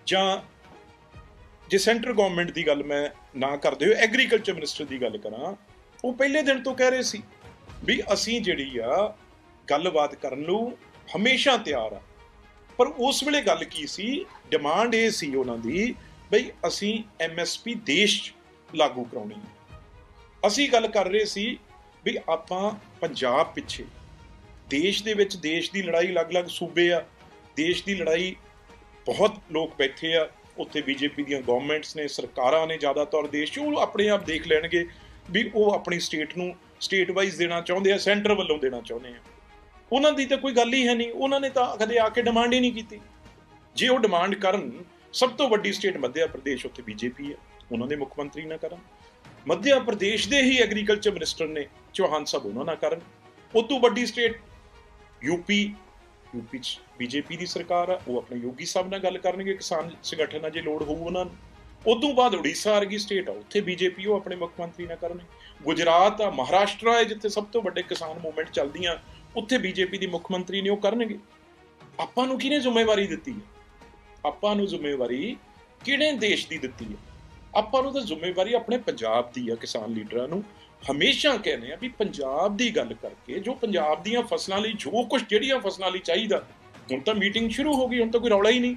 ਜਾਂ ਜੇ ਸੈਂਟਰ ਗਵਰਨਮੈਂਟ ਦੀ ਗੱਲ ਮੈਂ ਨਾ ਕਰਦੇ ਹੋ ਐਗਰੀਕਲਚਰ ਮਿਨਿਸਟਰ ਦੀ ਗੱਲ ਕਰਾਂ, ਉਹ ਪਹਿਲੇ ਦਿਨ ਤੋਂ ਕਹਿ ਰਹੇ ਸੀ ਵੀ ਅਸੀਂ ਜਿਹੜੀ ਆ ਗੱਲਬਾਤ ਕਰਨ ਨੂੰ ਹਮੇਸ਼ਾ ਤਿਆਰ ਆ। ਪਰ ਉਸ ਵੇਲੇ ਗੱਲ ਕੀ ਸੀ? ਡਿਮਾਂਡ ਇਹ ਸੀ ਉਹਨਾਂ ਦੀ ਬਈ ਅਸੀਂ ਐਮਐਸਪੀ ਦੇਸ਼ 'ਚ ਲਾਗੂ ਕਰਾਉਣੀ ਹੈ ਅਸੀਂ ਗੱਲ ਕਰ ਰਹੇ ਸੀ ਵੀ ਆਪਾਂ ਪੰਜਾਬ ਪਿੱਛੇ, ਦੇਸ਼ ਦੇ ਵਿੱਚ ਦੇਸ਼ ਦੀ ਲੜਾਈ ਅਲੱਗ-ਅਲੱਗ ਸੂਬੇ ਆ, ਦੇਸ਼ ਦੀ ਲੜਾਈ ਬਹੁਤ ਲੋਕ ਬੈਠੇ ਆ ਉੱਥੇ ਬੀਜੇਪੀ ਦੀਆਂ ਗਵਰਨਮੈਂਟਸ ਨੇ, ਸਰਕਾਰਾਂ ਨੇ ਜ਼ਿਆਦਾਤਰ ਦੇਸ਼ 'ਚ, ਉਹ ਆਪਣੇ ਆਪ ਦੇਖ ਲੈਣਗੇ ਵੀ ਉਹ ਆਪਣੀ ਸਟੇਟ ਨੂੰ ਸਟੇਟ ਵਾਈਜ਼ ਦੇਣਾ ਚਾਹੁੰਦੇ ਆ ਸੈਂਟਰ ਵੱਲੋਂ ਦੇਣਾ ਚਾਹੁੰਦੇ ਆ। ਉਹਨਾਂ ਦੀ ਤਾਂ ਕੋਈ ਗੱਲ ਹੀ ਹੈ ਨਹੀਂ। ਉਹਨਾਂ ਨੇ ਤਾਂ ਕਦੇ ਆ ਕੇ ਡਿਮਾਂਡ ਹੀ ਨਹੀਂ ਕੀਤੀ। ਜੇ ਉਹ ਡਿਮਾਂਡ ਕਰਨ, ਸਭ ਤੋਂ ਵੱਡੀ ਸਟੇਟ ਮੱਧ ਪ੍ਰਦੇਸ਼, ਉੱਥੇ ਬੀਜੇਪੀ ਹੈ। ਉਹਨਾਂ ਦੇ ਮੁੱਖ ਮੰਤਰੀ ਨਾ ਕਰਨ। ਮੱਧ ਪ੍ਰਦੇਸ਼ ਦੇ ਹੀ ਐਗਰੀਕਲਚਰ ਮਿਨਿਸਟਰ ਨੇ, ਚੌਹਾਨ ਸਾਹਿਬ ਉਹਨਾਂ ਨਾਲ ਕਰਨ। ਉਦੋਂ ਵੱਡੀ ਸਟੇਟ ਯੂਪੀ ਯੂਪੀ ਚ ਬੀਜੇਪੀ ਦੀ ਸਰਕਾਰ ਆ, ਉਹ ਆਪਣੇ ਯੋਗੀ ਸਾਹਿਬ ਨਾਲ ਗੱਲ ਕਰਨਗੇ, ਕਿਸਾਨ ਸੰਗਠਨ ਜੇ ਲੋੜ ਹੋਊ ਉਹਨਾਂ ਨੂੰ। ਉਦੋਂ ਬਾਅਦ ਉੜੀਸਾ ਵਰਗੀ ਸਟੇਟ ਆ, ਉੱਥੇ ਬੀਜੇਪੀ ਉਹ ਆਪਣੇ ਮੁੱਖ ਮੰਤਰੀ ਨਾਲ ਕਰਨਗੇ। ਗੁਜਰਾਤ ਆ, ਮਹਾਰਾਸ਼ਟਰ ਹੈ ਜਿੱਥੇ ਸਭ ਤੋਂ ਵੱਡੇ ਕਿਸਾਨ ਮੂਵਮੈਂਟ ਚੱਲਦੀਆਂ, ਉੱਥੇ ਬੀਜੇਪੀ ਦੀ ਮੁੱਖ ਮੰਤਰੀ ਨੇ ਉਹ ਕਰਨਗੇ। ਆਪਾਂ ਨੂੰ ਕਿਹਨੇ ਜ਼ਿੰਮੇਵਾਰੀ ਦਿੱਤੀ ਹੈ? ਆਪਾਂ ਨੂੰ ਜ਼ਿੰਮੇਵਾਰੀ ਕਿਹੜੇ ਦੇਸ਼ ਦੀ ਦਿੱਤੀ ਹੈ? ਆਪਾਂ ਨੂੰ ਤਾਂ ਜ਼ਿੰਮੇਵਾਰੀ ਆਪਣੇ ਪੰਜਾਬ ਦੀ ਆ ਕਿਸਾਨ ਲੀਡਰਾਂ ਨੂੰ। ਹਮੇਸ਼ਾ ਕਹਿੰਦੇ ਆ ਵੀ ਪੰਜਾਬ ਦੀ ਗੱਲ ਕਰਕੇ ਜੋ ਪੰਜਾਬ ਦੀਆਂ ਫਸਲਾਂ ਲਈ ਜੋ ਕੁਝ ਜਿਹੜੀਆਂ ਫਸਲਾਂ ਲਈ ਚਾਹੀਦਾ, ਹੁਣ ਤਾਂ ਮੀਟਿੰਗ ਸ਼ੁਰੂ ਹੋ ਗਈ, ਹੁਣ ਤਾਂ ਕੋਈ ਰੌਲਾ ਹੀ ਨਹੀਂ।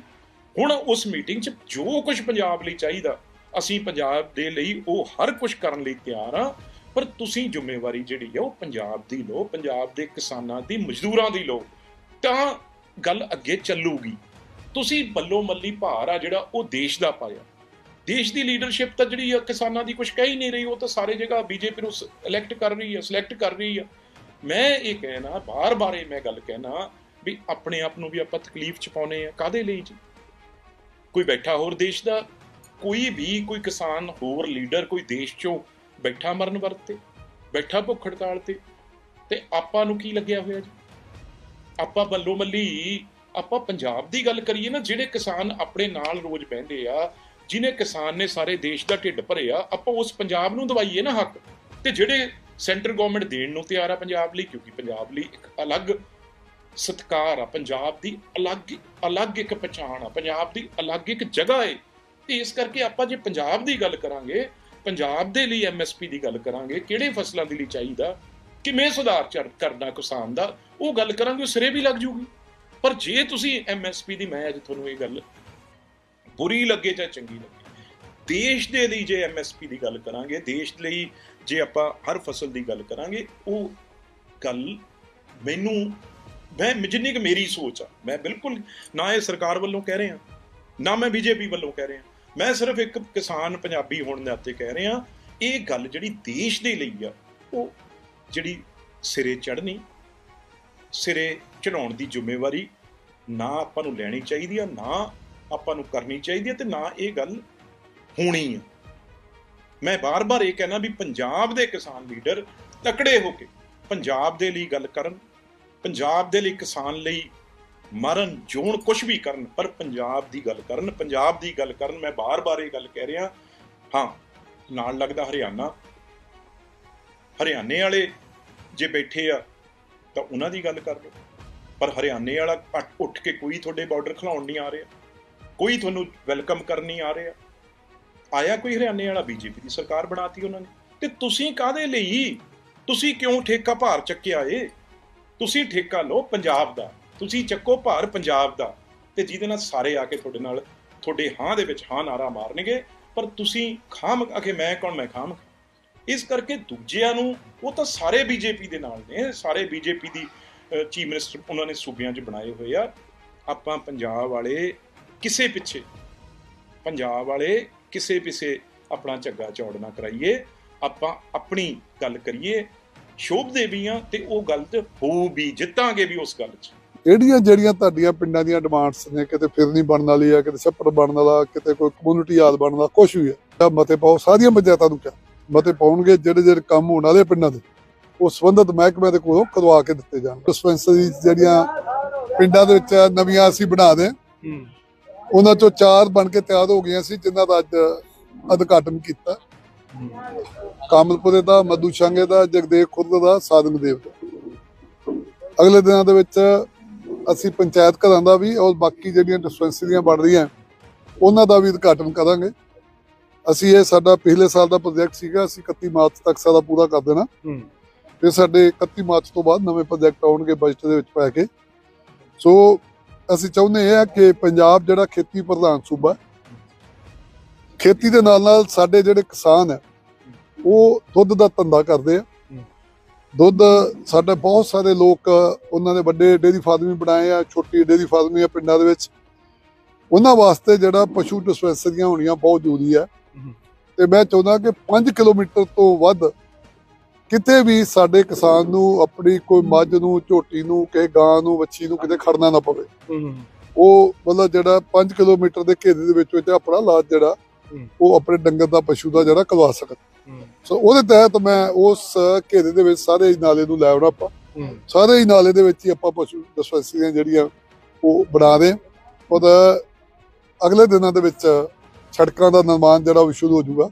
ਹੁਣ ਉਸ ਮੀਟਿੰਗ 'ਚ ਜੋ ਕੁਝ ਪੰਜਾਬ ਲਈ ਚਾਹੀਦਾ, ਅਸੀਂ ਪੰਜਾਬ ਦੇ ਲਈ ਉਹ ਹਰ ਕੁਝ ਕਰਨ ਲਈ ਤਿਆਰ ਆ ਪਰ ਤੁਸੀਂ ਜ਼ਿੰਮੇਵਾਰੀ ਜਿਹੜੀ ਆ ਉਹ ਪੰਜਾਬ ਦੀ ਲਓ, ਪੰਜਾਬ ਦੇ ਕਿਸਾਨਾਂ ਦੀ, ਮਜ਼ਦੂਰਾਂ ਦੀ ਲਓ, ਤਾਂ ਗੱਲ ਅੱਗੇ ਚੱਲੂਗੀ। ਤੁਸੀਂ ਬੱਲੋ ਮੱਲੀ ਭਾਰ ਆ ਜਿਹੜਾ ਉਹ ਦੇਸ਼ ਦਾ ਪਾਇਆ। ਦੇਸ਼ ਦੀ ਲੀਡਰਸ਼ਿਪ ਤਾਂ ਜਿਹੜੀ ਆ ਕਿਸਾਨਾਂ ਦੀ ਕੁਝ ਕਹਿ ਹੀ ਨਹੀਂ ਰਹੀ, ਉਹ ਤਾਂ ਸਾਰੇ ਜਗ੍ਹਾ ਬੀਜੇਪੀ ਨੂੰ ਇਲੈਕਟ ਕਰ ਰਹੀ ਆ ਸਿਲੈਕਟ ਕਰ ਰਹੀ ਆ। ਮੈਂ ਇਹ ਕਹਿਣਾ ਬਾਰ-ਬਾਰ ਇਹ ਮੈਂ ਗੱਲ ਕਹਿਣਾ ਵੀ ਆਪਣੇ ਆਪ ਨੂੰ ਵੀ ਆਪਾਂ ਤਕਲੀਫ ਚ ਪਾਉਨੇ ਆ ਕਾਦੇ ਲਈ ਜੀ? ਕੋਈ ਬੈਠਾ ਹੋਰ ਦੇਸ਼ ਦਾ, ਕੋਈ ਵੀ ਕੋਈ ਕਿਸਾਨ ਹੋਰ ਲੀਡਰ ਕੋਈ ਦੇਸ਼ ਚੋਂ ਬੈਠਾ ਮਰਨ ਵਰਤੇ, ਬੈਠਾ ਭੁੱਖ ਹੜਤਾਲ ਤੇ ਤੇ ਆਪਾਂ ਨੂੰ ਕੀ ਲੱਗਿਆ ਹੋਇਆ ਜੀ? ਆਪਾਂ ਬੱਲੋ ਮੱਲੀ ਆਪਾਂ ਪੰਜਾਬ ਦੀ ਗੱਲ ਕਰੀਏ ਨਾ, ਜਿਹੜੇ ਕਿਸਾਨ ਆਪਣੇ ਨਾਲ ਰੋਜ਼ ਬਹਿੰਦੇ ਆ ਜਿਨੇ ਕਿਸਾਨ ਨੇ ਸਾਰੇ ਦੇਸ਼ ਦਾ ਢਿੱਡ ਭਰਿਆ, ਆਪਾਂ ਉਸ ਪੰਜਾਬ ਨੂੰ ਦਵਾਈਏ ਨਾ ਹੱਕ। ਤੇ ਜਿਹੜੇ ਸੈਂਟਰ ਗਵਰਨਮੈਂਟ ਦੇਣ ਨੂੰ ਤਿਆਰ ਆ ਪੰਜਾਬ ਲਈ, ਕਿਉਂਕਿ ਪੰਜਾਬ ਲਈ ਇੱਕ ਅਲੱਗ ਸਤਕਾਰ ਆ, ਪੰਜਾਬ ਦੀ ਅਲੱਗ ਅਲੱਗ ਇੱਕ ਪਛਾਣ ਆ, ਪੰਜਾਬ ਦੀ ਅਲੱਗ ਇੱਕ ਜਗ੍ਹਾ ਏ। ਤੇ ਇਸ ਕਰਕੇ ਆਪਾਂ ਜੇ ਪੰਜਾਬ ਦੀ ਗੱਲ ਕਰਾਂਗੇ, ਪੰਜਾਬ ਦੇ ਲਈ ਐਮਐਸਪੀ ਦੀ ਗੱਲ ਕਰਾਂਗੇ, ਕਿਹੜੇ ਫਸਲਾਂ ਦੇ ਲਈ ਚਾਹੀਦਾ, ਕਿਵੇਂ ਸੁਧਾਰ ਚਰ- ਕਰਨਾ ਕਿਸਾਨ ਦਾ, ਉਹ ਗੱਲ ਕਰਾਂਗੇ, ਉਹ ਸਿਰੇ ਵੀ ਲੱਗ ਜੂਗੀ। ਪਰ ਜੇ ਤੁਸੀਂ ਐਮਐਸਪੀ ਦੀ, ਮੈਂ ਅੱਜ ਤੁਹਾਨੂੰ ਇਹ ਗੱਲ ਬੁਰੀ ਲੱਗੇ ਜਾਂ ਚੰਗੀ ਲੱਗੇ। ਦੇਸ਼ ਦੇ ਲਈ ਜੇ ਐਮਐਸਪੀ ਦੀ ਗੱਲ ਕਰਾਂਗੇ, ਦੇਸ਼ ਲਈ ਜੇ ਆਪਾਂ ਹਰ ਫਸਲ ਦੀ ਗੱਲ ਕਰਾਂਗੇ, ਉਹ ਗੱਲ ਮੈਨੂੰ, ਮੈਂ ਜਿੰਨੀ ਕਿ ਮੇਰੀ ਸੋਚ ਆ, ਮੈਂ ਬਿਲਕੁਲ ਨਾ ਇਹ ਸਰਕਾਰ ਵੱਲੋਂ ਕਹਿ ਰਿਹਾ, ਨਾ ਮੈਂ ਬੀਜੇਪੀ ਵੱਲੋਂ ਕਹਿ ਰਿਹਾ। ਮੈਂ ਸਿਰਫ ਇੱਕ ਕਿਸਾਨ ਪੰਜਾਬੀ ਹੋਣ ਦੇ ਨਾਤੇ ਕਹਿ ਰਿਹਾ, ਇਹ ਗੱਲ ਜਿਹੜੀ ਦੇਸ਼ ਦੇ ਲਈ ਆ, ਉਹ ਜਿਹੜੀ ਸਿਰੇ ਚੜ੍ਹਨੀ, ਸਿਰੇ ਚੜਾਉਣ ਦੀ ਜ਼ਿੰਮੇਵਾਰੀ ਨਾ ਆਪਾਂ ਨੂੰ ਲੈਣੀ ਚਾਹੀਦੀ ਆ, ਨਾ ਆਪਾਂ ਨੂੰ ਕਰਨੀ ਚਾਹੀਦੀ ਹੈ ਤੇ ਨਾ ਇਹ ਗੱਲ ਹੋਣੀ ਹੈ ਮੈਂ ਬਾਰ-ਬਾਰ ਇਹ ਕਹਿਣਾ ਵੀ ਪੰਜਾਬ ਦੇ ਕਿਸਾਨ ਲੀਡਰ ਤਕੜੇ ਹੋ ਕੇ ਪੰਜਾਬ ਦੇ ਲਈ ਗੱਲ ਕਰਨ, ਪੰਜਾਬ ਦੇ ਲਈ ਕਿਸਾਨ ਲਈ ਮਰਨ ਜੋਣ ਕੁਝ ਵੀ ਕਰਨ, ਪਰ ਪੰਜਾਬ ਦੀ ਗੱਲ ਕਰਨ, ਪੰਜਾਬ ਦੀ ਗੱਲ ਕਰਨ, ਮੈਂ ਬਾਰ-ਬਾਰ ਇਹ ਗੱਲ ਕਹਿ ਰਿਹਾ। ਹਾਂ, ਨਾਲ ਲੱਗਦਾ ਹਰਿਆਣਾ। ਹਰਿਆਣੇ ਵਾਲੇ ਜੇ ਬੈਠੇ ਆ, ਤਾਂ ਉਹਨਾਂ ਦੀ ਗੱਲ ਕਰ ਲਓ। ਪਰ ਹਰਿਆਣੇ ਵਾਲਾ ਅੱਟ- ਉੱਠ ਕੇ ਕੋਈ ਤੁਹਾਡੇ ਬਾਰਡਰ ਖਿਲਾਉਣ ਨਹੀਂ ਆ ਰਿਹਾ। ਕੋਈ ਤੁਹਾਨੂੰ ਵੈਲਕਮ ਕਰਨ ਨਹੀਂ ਆ ਰਿਹਾ? ਆਇਆ ਕੋਈ ਹਰਿਆਣੇ ਵਾਲਾ ਬੀਜੇਪੀ ਦੀ ਸਰਕਾਰ ਬਣਾਤੀ ਉਹਨਾਂ ਨੇ? ਤੇ ਤੁਸੀਂ ਕਾਦੇ ਲਈ? ਤੁਸੀਂ ਕਿਉਂ ਠੇਕਾ ਭਾਰ ਚੱਕਿਆ ਏ? ਤੁਸੀਂ ਠੇਕਾ ਲਓ ਪੰਜਾਬ ਦਾ। ਤੁਸੀਂ ਚੱਕੋ ਭਾਰ ਪੰਜਾਬ ਦਾ। ਤੇ ਜਿਹਦੇ ਨਾਲ ਸਾਰੇ ਆ ਕੇ ਤੁਹਾਡੇ ਨਾਲ, ਤੁਹਾਡੇ ਹਾਂ ਦੇ ਵਿੱਚ ਹਾਂ ਨਾਰਾ ਮਾਰਨਗੇ, ਪਰ ਤੁਸੀਂ ਖਾਮ ਅਗੇ ਮੈਂ ਕੌਣ, ਮੈਂ ਖਾਮ ਇਸ ਕਰਕੇ ਦੂਜਿਆਂ ਨੂੰ, ਉਹ ਤਾਂ ਸਾਰੇ ਬੀਜੇਪੀ ਦੇ ਨਾਲ ਨੇ, ਸਾਰੇ ਬੀਜੇਪੀ ਦੀ ਚੀਫ ਮਿਨਿਸਟਰ ਉਹਨਾਂ ਨੇ ਸੂਬਿਆਂ 'ਚ ਬਣਾਏ ਹੋਏ ਆ। ਆਪਾਂ ਪੰਜਾਬ ਵਾਲੇ ਕਿਸੇ ਪਿੱਛੇ। ਪੰਜਾਬ ਵਾਲੇ ਕਿਸੇ ਪਿੱਛੇ ਆਪਣਾ ਝੱਗਾ ਚੌੜ ਨਾ ਕਰਾਈਏ। ਆਪਾਂ ਆਪਣੀ ਗੱਲ ਕਰੀਏ। ਸ਼ੋਭਦੇ ਵੀ ਆ ਤੇ ਉਹ ਗੱਲ ਤੇ ਹੋ ਵੀ ਜਿੱਤਾਂਗੇ ਵੀ ਉਸ ਗੱਲ 'ਚ। ਕਿਹੜੀਆਂ ਜਿਹੜੀਆਂ ਤੁਹਾਡੀਆਂ ਪਿੰਡਾਂ ਦੀਆਂ ਡਿਮਾਂਡਸ ਨੇ? ਕਿਤੇ ਫਿਰਨੀ ਬਣਨ ਵਾਲੀ ਆ ਕਿਤੇ ਛੱਪੜ ਬਣਨ ਵਾਲਾ ਕਿਤੇ ਕੋਈ ਕਮਿਊਨਿਟੀ ਯਾਦ ਬਣਨ ਵਾਲਾ ਕੁਝ ਵੀ ਤਾਂ ਮਤੇ ਪਾਓ ਸਾਰੀਆਂ ਪੰਚਾਇਤਾਂ ਨੂੰ ਕਿਹਾ। ਮਤੇ ਪਾਉਣਗੇ ਜਿਹੜੇ ਜਿਹੜੇ ਕੰਮ ਹੋਣ ਵਾਲੇ ਪਿੰਡਾਂ ਦੇ। ਉਹ ਸੰਬੰਧਿਤ ਮਹਿਕਮੇ ਦੇ ਕੋਲੋਂ ਕਰਵਾ ਕੇ ਦਿੱਤੇ ਜਾਣ। ਡਿਸਪੈਂਸਰੀ ਜਿਹੜੀਆਂ ਪਿੰਡਾਂ ਦੇ ਵਿੱਚ ਨਵੀਆਂ ਅਸੀਂ ਬਣਾ ਦੇ। ਉਹਨਾਂ ਚੋਂ ਚਾਰ ਬਣ ਕੇ ਤਿਆਰ ਹੋ ਗਈਆਂ ਸੀ ਜਿਨ੍ਹਾਂ ਦਾ ਅੱਜ ਉਦਘਾਟਨ ਕੀਤਾ। ਕਾਮਲਪੁਰੇ ਦਾ ਮਧੂ ਸ਼ਾਂਗੇ ਦਾ ਜਗਦੇਵ ਖੁਰਦ ਦਾ ਸਾਧਨ ਦੇਵ ਦਾ। ਅਗਲੇ ਦਿਨਾਂ ਦੇ ਵਿੱਚ ਅਸੀਂ ਪੰਚਾਇਤ ਘਰਾਂ ਦਾ ਵੀ ਔਰ ਬਾਕੀ ਜਿਹੜੀਆਂ ਡਿਸਪੈਂਸਰੀਆਂ ਬਣ ਰਹੀਆਂ ਉਹਨਾਂ ਦਾ ਵੀ ਉਦਘਾਟਨ ਕਰਾਂਗੇ। ਅਸੀਂ ਇਹ ਸਾਡਾ ਪਿਛਲੇ ਸਾਲ ਦਾ ਪ੍ਰੋਜੈਕਟ ਸੀਗਾ ਅਸੀਂ 31 ਮਾਰਚ ਤੱਕ ਸਾਡਾ ਪੂਰਾ ਕਰ ਦੇਣਾ। ਤੇ ਸਾਡੇ 31 ਮਾਰਚ ਤੋਂ ਬਾਅਦ ਨਵੇਂ ਪ੍ਰੋਜੈਕਟ ਆਉਣਗੇ ਬਜਟ ਦੇ ਵਿੱਚ ਪੈ ਕੇ। ਸੋ ਅਸੀਂ ਚਾਹੁੰਦੇ ਹਾਂ ਕਿ ਪੰਜਾਬ ਜਿਹੜਾ ਖੇਤੀ ਪ੍ਰਧਾਨ ਸੂਬਾ ਖੇਤੀ ਦੇ ਨਾਲ ਨਾਲ ਸਾਡੇ ਜਿਹੜੇ ਕਿਸਾਨ ਹੈ ਉਹ ਦੁੱਧ ਦਾ ਧੰਦਾ ਕਰਦੇ ਆ। ਦੁੱਧ ਸਾਡੇ ਬਹੁਤ ਸਾਰੇ ਲੋਕ ਉਹਨਾਂ ਦੇ ਵੱਡੇ ਡੇਅਰੀ ਫਾਰਮ ਬਣਾਏ ਆ ਛੋਟੀ ਡੇਅਰੀ ਫਾਰਮ ਆ ਪਿੰਡਾਂ ਦੇ ਵਿੱਚ। ਉਹਨਾਂ ਵਾਸਤੇ ਜਿਹੜਾ ਪਸ਼ੂ ਡਿਸਪੈਂਸਰੀਆਂ ਹੋਣੀਆਂ ਬਹੁਤ ਜ਼ਰੂਰੀ ਹੈ। ਤੇ ਮੈਂ ਚਾਹੁੰਦਾ ਕਿ 5 ਕਿਲੋਮੀਟਰ ਤੋਂ ਵੱਧ ਕਿਤੇ ਵੀ ਸਾਡੇ ਕਿਸਾਨ ਨੂੰ ਆਪਣੀ ਕੋਈ ਮੱਝ ਨੂੰ ਝੋਟੀ ਨੂੰ ਕਿ ਗਾਂ ਨੂੰ ਵੱਛੀ ਨੂੰ ਕਿਤੇ ਖੜਨਾ ਨਾ ਪਵੇ। ਉਹ ਮਤਲਬ ਜਿਹੜਾ 5 ਕਿਲੋਮੀਟਰ ਦੇ ਘੇਰੇ ਦੇ ਵਿੱਚ ਵਿੱਚ ਆਪਣਾ ਇਲਾਜ ਜਿਹੜਾ। ਉਹ ਆਪਣੇ ਡੰਗਰ ਦਾ ਪਸ਼ੂ ਦਾ ਜਿਹੜਾ ਕਰਵਾ ਸਕਦਾ ਸੋ ਉਹਦੇ ਤਹਿਤ ਮੈਂ ਉਸ ਘੇਰੇ ਦੇ ਵਿੱਚ ਸਾਰੇ ਨਾਲੇ ਨੂੰ ਲੈ ਆਉਣਾ ਆਪਾਂ। ਸਾਰੇ ਹੀ ਨਾਲੇ ਦੇ ਵਿੱਚ ਹੀ ਆਪਾਂ ਪਸ਼ੂ ਡਿਸਪੈਂਸਰੀਆਂ ਜਿਹੜੀਆਂ ਉਹ ਬਣਾ ਹਾਂ। ਉਹਦਾ ਅਗਲੇ ਦਿਨਾਂ ਦੇ ਵਿੱਚ ਸੜਕਾਂ ਦਾ ਨਿਰਮਾਣ ਜਿਹੜਾ ਉਹ ਸ਼ੁਰੂ ਹੋ ਜਾਊਗਾ।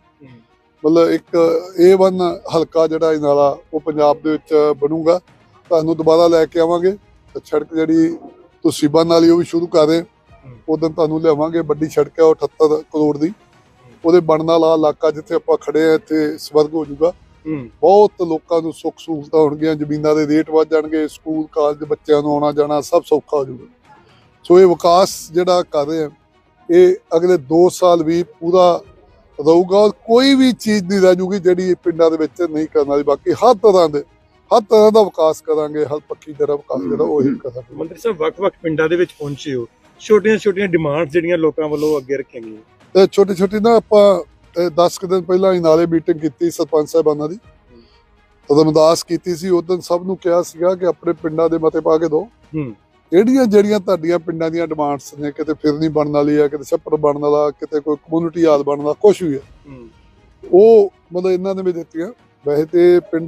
ਮਤਲਬ ਇੱਕ A1 ਹਲਕਾ ਜਿਹੜਾ ਇਹ ਨਾਲਾ ਉਹ ਪੰਜਾਬ ਦੇ ਵਿੱਚ ਬਣੂਗਾ। ਤੁਹਾਨੂੰ ਦੁਬਾਰਾ ਲੈ ਕੇ ਆਵਾਂਗੇ। ਤੇ ਸੜਕ ਜਿਹੜੀ ਤੁਸੀਂ ਬੰਨ ਵਾਲੀ ਉਹ ਵੀ ਸ਼ੁਰੂ ਕਰ ਰਹੇ। ਉਦੋਂ ਤੁਹਾਨੂੰ ਲਿਆਵਾਂਗੇ ਵੱਡੀ ਸੜਕ ਹੈ ਉਹ 78 ਕਰੋੜ ਦੀ। ਉਹਦੇ ਬਣਨ ਵਾਲਾ ਇਲਾਕਾ ਜਿੱਥੇ ਆਪਾਂ ਖੜੇ ਆ ਇੱਥੇ ਸਵਰਗ ਹੋ ਜਾਊਗਾ। ਬਹੁਤ ਲੋਕਾਂ ਨੂੰ ਸੁੱਖ ਸਹੂਲਤਾਂ ਹੋਣਗੀਆਂ ਜ਼ਮੀਨਾਂ ਦੇ ਰੇਟ ਵੱਧ ਜਾਣਗੇ ਸਕੂਲ ਕਾਲਜ ਬੱਚਿਆਂ ਨੂੰ ਆਉਣਾ ਜਾਣਾ ਸਭ ਸੌਖਾ ਹੋ ਜਾਊਗਾ। ਸੋ ਇਹ ਵਿਕਾਸ ਜਿਹੜਾ ਕਰ ਰਹੇ ਆ ਇਹ ਅਗਲੇ 2 ਸਾਲ ਵੀ ਪੂਰਾ ਰਹੂਗਾ ਔਰ ਕੋਈ ਵੀ ਚੀਜ਼ ਨਹੀਂ ਰਹਿ ਜੂਗੀ ਜਿਹੜੀ ਪਿੰਡਾਂ ਦੇ ਵਿੱਚ ਨਹੀਂ ਕਰਨ ਵਾਲੀ। ਬਾਕੀ ਹਰ ਤਰ੍ਹਾਂ ਦੇ ਹਰ ਤਰ੍ਹਾਂ ਦਾ ਵਿਕਾਸ ਕਰਾਂਗੇ ਹਰ ਪੱਖੀ ਜਿਹੜਾ ਵਿਕਾਸ ਜਿਹੜਾ ਉਹ ਹੀ ਕਰਾਂਗੇ। ਮੰਤਰੀ ਸਾਹਿਬ ਵੱਖ-ਵੱਖ ਪਿੰਡਾਂ ਦੇ ਵਿੱਚ ਪਹੁੰਚੇ ਹੋ। ਛੋਟੀਆਂ-ਛੋਟੀਆਂ ਡਿਮਾਂਡਸ ਜਿਹੜੀਆਂ ਲੋਕਾਂ ਵੱਲੋਂ ਅੱਗੇ ਰੱਖੀਆਂ ਗਈਆਂ। ਤੇ ਛੋਟੀ ਛੋਟੀ ਨਾ ਆਪਾਂ 10 ਕੁ ਦਿਨ ਪਹਿਲਾਂ ਹੀ ਨਾਲੇ ਮੀਟਿੰਗ ਕੀਤੀ ਸਰਪੰਚ ਸਾਹਿਬਾਨਾਂ ਦੀ। ਰਮਦਾਸ ਕੀਤੀ ਸੀ ਉਦੋਂ ਸਭ ਨੂੰ ਕਿਹਾ ਸੀਗਾ ਕਿ ਆਪਣੇ ਪਿੰਡਾਂ ਦੇ ਮਤੇ ਪਾ ਕੇ ਦਿਓ। ਹੂੰ ਜਿਹੜੀਆਂ ਜਿਹੜੀਆਂ ਤੁਹਾਡੀਆਂ ਪਿੰਡਾਂ ਦੀਆਂ ਡਿਮਾਂਡਸ ਨੇ ਕਿਤੇ ਫਿਰਨੀ ਬਣਨ ਵਾਲੀ ਹੈ ਕਿਤੇ ਛੱਪੜ ਬਣਨ ਵਾਲਾ ਕਿਤੇ ਕੋਈ ਕਮਿਊਨਿਟੀ ਹਾਲ ਬਣਨ ਵਾਲਾ ਕੁਝ ਵੀ ਹੂੰ। ਉਹ ਮਤਲਬ ਇਹਨਾਂ ਨੇ ਵੀ ਦਿੱਤੀਆਂ। ਵੈਸੇ ਤੇ ਪਿੰਡ